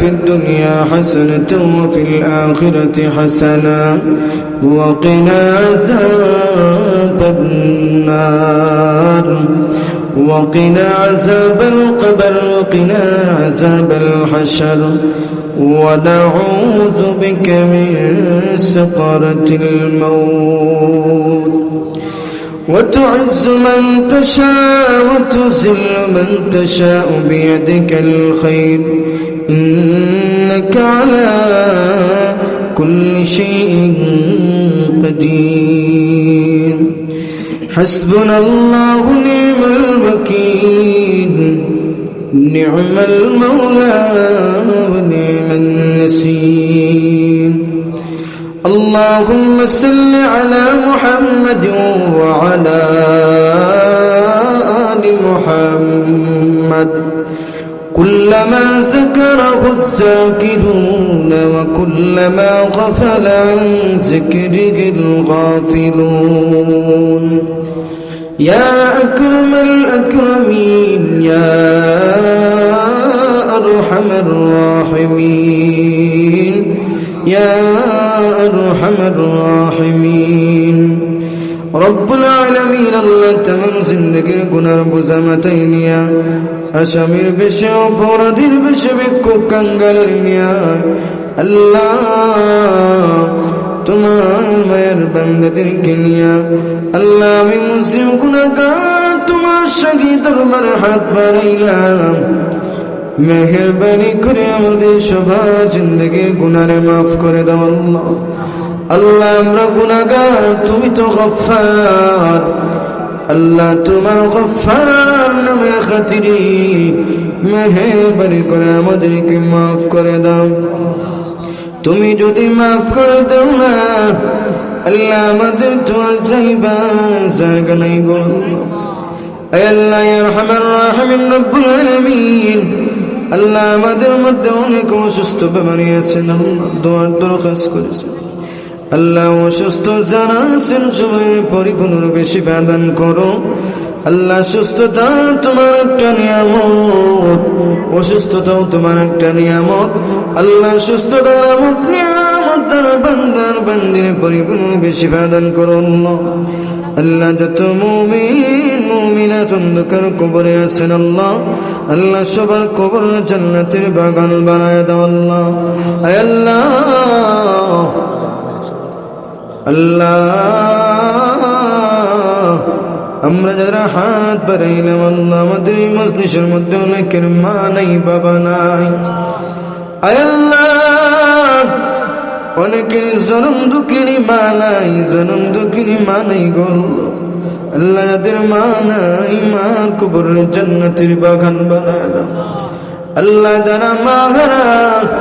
في الدنيا حسنة وفي الآخرة حسنة وقنا عذاب النار. وقنا عذاب القبر وقنا عذاب الحشر. ونعوذ بك من سقرة الموت. وتعز من تشاء وتذل من تشاء بيدك الخير. إنك على كل شيء قدير. حسبنا الله نعم الوكيل. نعم المولى ونعم النسير. اللهم صل على محمد وعلى آل كلما ذكره الذاكرون وكلما غفل عن ذكره الغافلون. يا أكرم الأكرمين يا أرحم الراحمين يا أرحم الراحمين. রব্বুল আলমিন আল্লাহ তাম জিন্দগির গুনার বোঝা মাথায় নিয়া, আসামির বেশে, অপরাধীর বেশে বিক্ষোভ আল্লাহ তোমার মায়ের বান্দাদেরকে নিয়া, আল্লাহ আমি মুসলিম গুণাগার তোমার সঙ্গে দরবার হাত বাড়াইলাম। মেহরবানি করে আমাদের সবার জিন্দগির গুণারে মাফ করে দাও আল্লাহ। আল্লাহ, আমরা গুনাগার তুমি তো গফার আল্লাহ, তোমার গফার নামের খাতিরে মেহরবানি করে আমাদেরকে মাফ করে দাও। তুমি যদি মাফ করে দাও না, আল্লাহ আমাদের তো আর যাইবার জায়গা নাই গো। আল্লাহ আল্লাহ আমাদের মধ্যে অনেক অসুস্থ বেমারি আছেন দোয়ার দরখাস্ত করেছেন আল্লাহ অসুস্থ যারা আছেন, সবাই পরিপূর্ণ বেশি বাদান করো। আল্লাহ সুস্থতা তোমার একটা নিয়ামত, অসুস্থতাও তোমার একটা নিয়ামত। আল্লাহ সুস্থতার নামক নিয়ামত দ্বারা বান্দার বান্দিরে পরিপূর্ণ বেশি বাদান করো আল্লাহ। যত মুমিন, মুমিনাত অন্ধকার কবরে আছেন আল্লাহ। আল্লাহ সবার কবর জান্নাতের বাগান বানায় দাও আল্লাহ। আল্লাহ আল্লাহ। আমরা যারা হাত বাড়াইলাম, আল্লাহ আমাদের এই মজলিসের মধ্যে অনেকের মা নাই, বাবা নাই। আল্লাহ, অনেকের জনম দুঃখিনী মা নাই, জনম দুঃখিনী মা নাই গল আল্লাহ। যাদের মা নাই মার কবর জান্নাতের বাগান বানায় আল্লাহ যারা মা হারা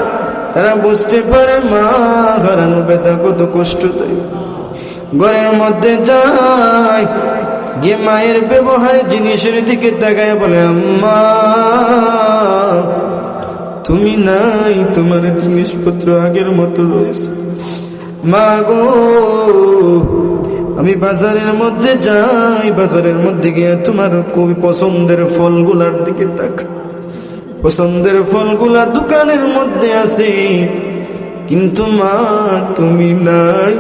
তারা বুঝতে পারে মা হারানো বেদা কত কষ্ট দেয় ঘরের মধ্যে যায়, গিয়ে মায়ের ব্যবহার জিনিসের দিকে তাকায় বলে, আম্মা, তুমি নাই, তোমার জিনিসপত্র আগের মতো রয়েছে। মা গো, আমি বাজারের মধ্যে যাই, বাজারের মধ্যে গিয়ে তোমার খুবই পছন্দের ফলগুলার দিকে তাকা পছন্দের ফলগুলা দোকানের মধ্যে আছে। কিন্তু মা, তুমি নাই।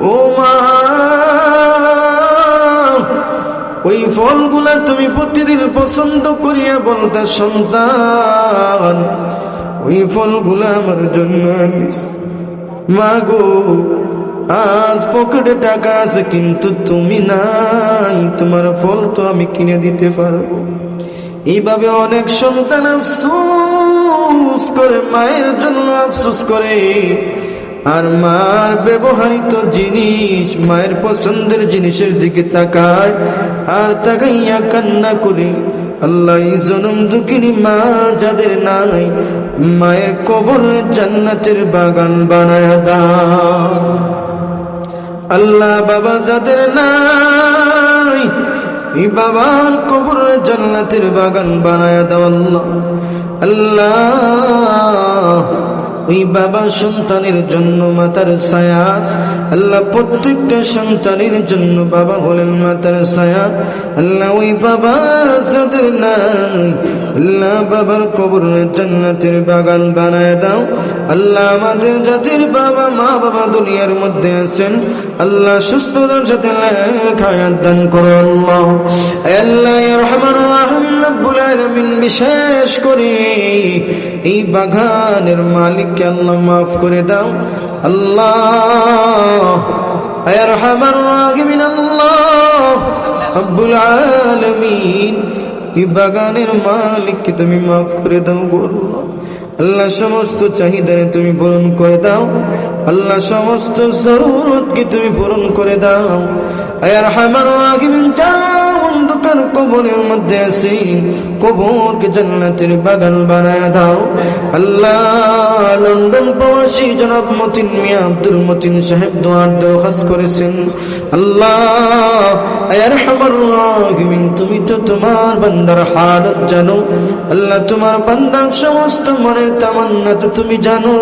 ও মা, ওই ফলগুলা তুমি প্রতিদিন পছন্দ করিয়া বলতা সন্তান। ওই ফলগুলা আমার জন্য মা গো, আজ পকেটে টাকা আছে, কিন্তু তুমি নাই। তোমার ফল তো আমি কিনে দিতে পারব। এইভাবে অনেক সন্তান আফসোস করে, মায়ের জন্য আফসোস করে। আর মার ব্যবহারিত জিনিস, মায়ের পছন্দের জিনিসের দিকে তাকায়, আর তাকাইয়া কান্না করে। আল্লাহ জনম দুঃখিনী মা যাদের নাই, মায়ের কবর জান্নাতের বাগান বানায় দা আল্লাহ বাবা যাদের নাই এই বাবার কবর জান্নাতের বাগান বানায় দাও আল্লাহ। আল্লাহ, ওই বাবা সন্তানের জন্য মাতার ছায়া। আল্লাহ, প্রত্যেকটা সন্তানের জন্য বাবা হলেন মাতার ছায়া। আল্লাহ, ওই বাবা যাদের নাই, আল্লাহ, বাবার কবর জান্নাতের বাগান বানায় দাও। আল্লাহ আমাদের জাতির বাবা, মা বাবা দুনিয়ার মধ্যে আছেন। আল্লাহ সুস্থতার সাথে খায়াত দান করো আল্লাহ আলামিন বিশেষ করে এই বাগানের মালিককে আল্লাহ মাফ করে দাও। আল্লাহ রহমান রাহিমিন, আল্লাহ আলামিন এই বাগানের মালিককে তুমি মাফ করে দাও গো আল্লাহ। সমস্ত চাহিদারে তুমি পূরণ করে দাও আল্লাহ সমস্ত জরুরতকে তুমি পূরণ করে দাও আয়ার হামার আগে অন্ধকার কবরের মধ্যে আছে কবরকে জান্নাতের বাগান বানায় দাও। আল্লাহ লন্ডন প্রবাসী জনাব মতিন মিয়া আব্দুল মতিন সাহেব দোয়ার দরখাস্ত করেছেন। আল্লাহ তুমি তো তোমার বান্দার হালত জানো। আল্লাহ, তোমার বান্দার সমস্ত মনের তামান্না তো তুমি জানো।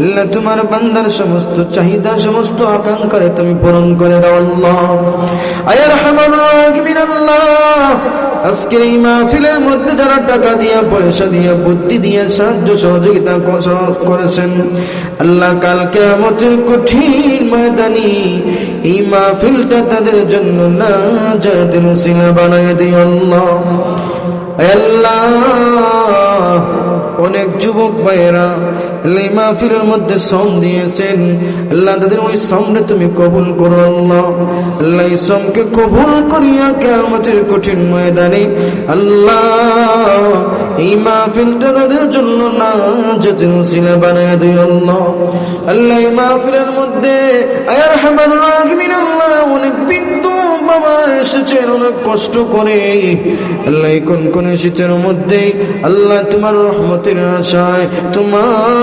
আল্লাহ, তোমার বান্দার সমস্ত চাহিদা, সমস্ত আকাঙ্ক্ষারে তুমি পূরণ করে দাও, আল্লাহ। আয়ার হামার আজকের এই মাহফিলের মধ্যে যারা টাকা পয়সা বুদ্ধি সাহায্য সহযোগিতা করেছেন, আল্লাহ কঠিন ময়দানি এই মাহফিলটা তাদের জন্য না যাদের সিলা বানায় আল্লাহ। আল্লাহ। অনেক যুবক ভাইয়েরা মাহফিলের মধ্যে শ্রম দিয়েছেন। আল্লাহ তাদের ওই শ্রমটা তুমি কবুল করো, আল্লাহ। আল্লাহ শ্রমকে কবুল করিয়া কেমতের কঠিন ময়দানে আল্লাহ এই মাহফিলটা তাদের জন্য না যাদের মুসিলা বানায় দিও, আল্লাহ। আল্লাহ মাহফিলের মধ্যে আয়ার হামার অনেক বৃদ্ধ অনেক কষ্ট করে। আল্লাহ কোন কোন শীতের মধ্যে। আল্লাহ তোমার রহমতের আশায় তোমার